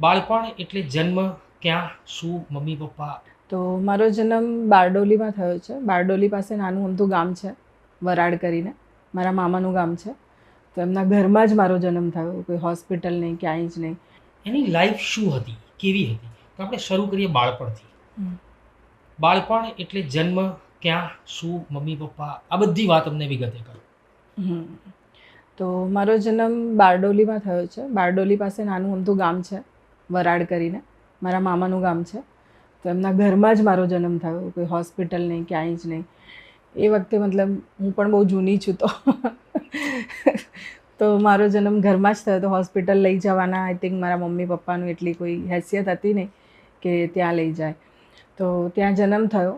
બાળપણ એટલે જન્મ ક્યાં શું મમ્મી પપ્પા? તો મારો જન્મ બારડોલીમાં થયો છે. બારડોલી પાસે નાનું અમથું ગામ છે વરાડ કરીને. મારા મામાનું ગામ છે. તો એમના ઘરમાં જ મારો જન્મ થયો. કોઈ હોસ્પિટલ નહીં ક્યાંય જ નહીં. એની લાઈફ શું હતી? કેવી હતી? તો આપણે શરૂ કરીએ બાળપણથી. બાળપણ એટલે જન્મ ક્યાં શું મમ્મી પપ્પા? આ બધી વાત અમને વિગતે કરો. તો મારો જન્મ બારડોલીમાં થયો છે. બારડોલી પાસે નાનું અમથું ગામ છે. વરાડ કરીને. મારા મામાનું ગામ છે. તો એમના ઘરમાં જ મારો જન્મ થયો. કોઈ હોસ્પિટલ નહીં, ક્યાંય જ નહીં. એ વખતે મતલબ હું પણ બહુ જૂની છું તો. તો મારો જન્મ ઘરમાં જ થયો તો હોસ્પિટલ લઈ જવાના. આઈ થિંક મારા મમ્મી પપ્પાનું એટલી કોઈ હેસિયત હતી નહીં કે ત્યાં લઈ જાય. તો ત્યાં જન્મ થયો.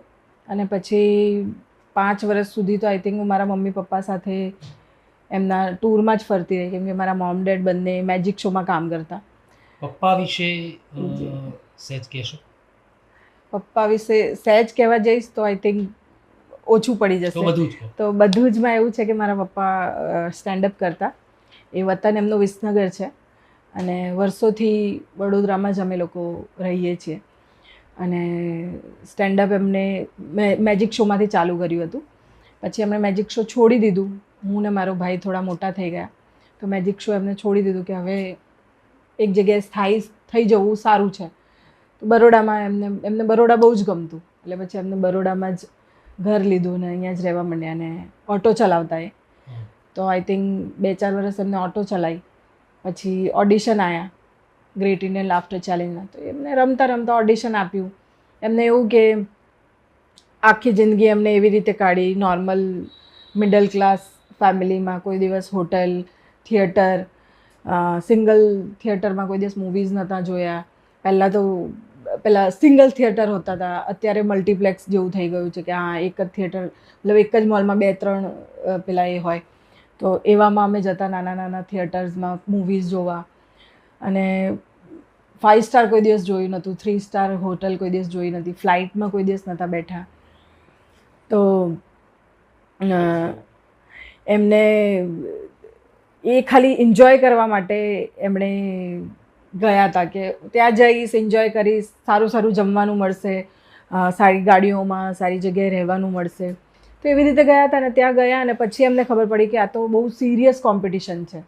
અને પછી પાંચ વર્ષ સુધી તો આઈ થિંક હું મારા મમ્મી પપ્પા સાથે એમના ટૂરમાં જ ફરતી રહી. કેમ કે મારા મોમ ડેડ બંને મેજિક શોમાં કામ કરતા. પપ્પા વિશે સહેજ કહેશો? પપ્પા વિશે સહેજ કહેવા જઈશ તો આઈ થિંક ઓછું પડી જશે. બધું જ તો બધું જ માં એવું છે કે મારા પપ્પા સ્ટેન્ડઅપ કરતા. એ વતન એમનું વિસનગર છે. અને વર્ષોથી વડોદરામાં જ અમે લોકો રહીએ છીએ. અને સ્ટેન્ડઅપ એમને મેજિક શોમાંથી ચાલુ કર્યું હતું. પછી એમણે મેજિક શો છોડી દીધું. હું ને મારો ભાઈ થોડા મોટા થઈ ગયા. તો મેજિક શો એમને છોડી દીધું કે હવે એક જગ્યાએ સ્થાયી થઈ જવું સારું છે. તો બરોડામાં એમને એમને બરોડા બહુ જ ગમતું. એટલે પછી એમને બરોડામાં જ ઘર લીધું ને અહીંયા જ રહેવા માંડ્યા ને ઓટો ચલાવતા એ તો આઈ થિંક બે ચાર વર્ષ એમને ઓટો ચલાવી પછી ઓડિશન આવ્યા ગ્રેટ ઇન્ડિયન લાફ્ટર ચેલેન્જના. તો એમને રમતા રમતા ઓડિશન આપ્યું. એમને એવું કે આખી જિંદગી એમને એવી રીતે કાઢી નોર્મલ મિડલ ક્લાસ ફેમિલીમાં કોઈ દિવસ હોટલ થિયેટર સિંગલ થિયેટરમાં કોઈ દિવસ મૂવીઝ નહોતા જોયા. પહેલાં તો પેલા સિંગલ થિયેટર હોતા હતા અત્યારે મલ્ટીપ્લેક્સ જેવું થઈ ગયું છે કે હા, એક જ થિયેટર, મતલબ એક જ મોલમાં બે, ત્રણ પેલા એ હોય. તો એવામાં અમે જતા નાના નાના થિયેટર્સમાં મૂવીઝ જોવા. અને ફાઇવ સ્ટાર કોઈ દિવસ જોયું નહોતું થ્રી સ્ટાર હોટલ કોઈ દિવસ જોઈ નથી. ફ્લાઇટમાં કોઈ દિવસ નહોતા બેઠા. તો એમને એ ખાલી એન્જોય કરવા માટે એમણે ગયા હતા કે ત્યાં જઈશ એન્જોય કરીશ, સારું સારું જમવાનું મળશે સારી ગાડીઓમાં, સારી જગ્યાએ રહેવાનું મળશે. તો એવી રીતે ગયા હતા ને ત્યાં ગયા અને પછી એમને ખબર પડી કે આ તો બહુ સિરિયસ કોમ્પિટિશન છે.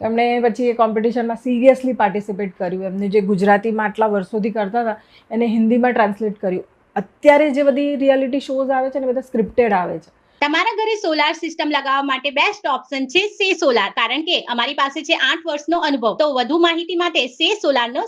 તો એમણે પછી એ કોમ્પિટિશનમાં સિરિયસલી પાર્ટિસિપેટ કર્યું. એમને જે ગુજરાતીમાં આટલા વર્ષોથી કરતા હતા, એને હિન્દીમાં ટ્રાન્સલેટ કર્યું. અત્યારે જે બધી રિયાલિટી શોઝ આવે છે ને બધા સ્ક્રિપ્ટેડ આવે છે. તમારા ઘરે સોલાર સિસ્ટમ લગાવવા માટે બેસ્ટ ઓપ્શન છે સે સોલાર કારણ કે અમારી પાસે છે આઠ વર્ષનો અનુભવ. તો વધુ માહિતી માટે સે સોલારનો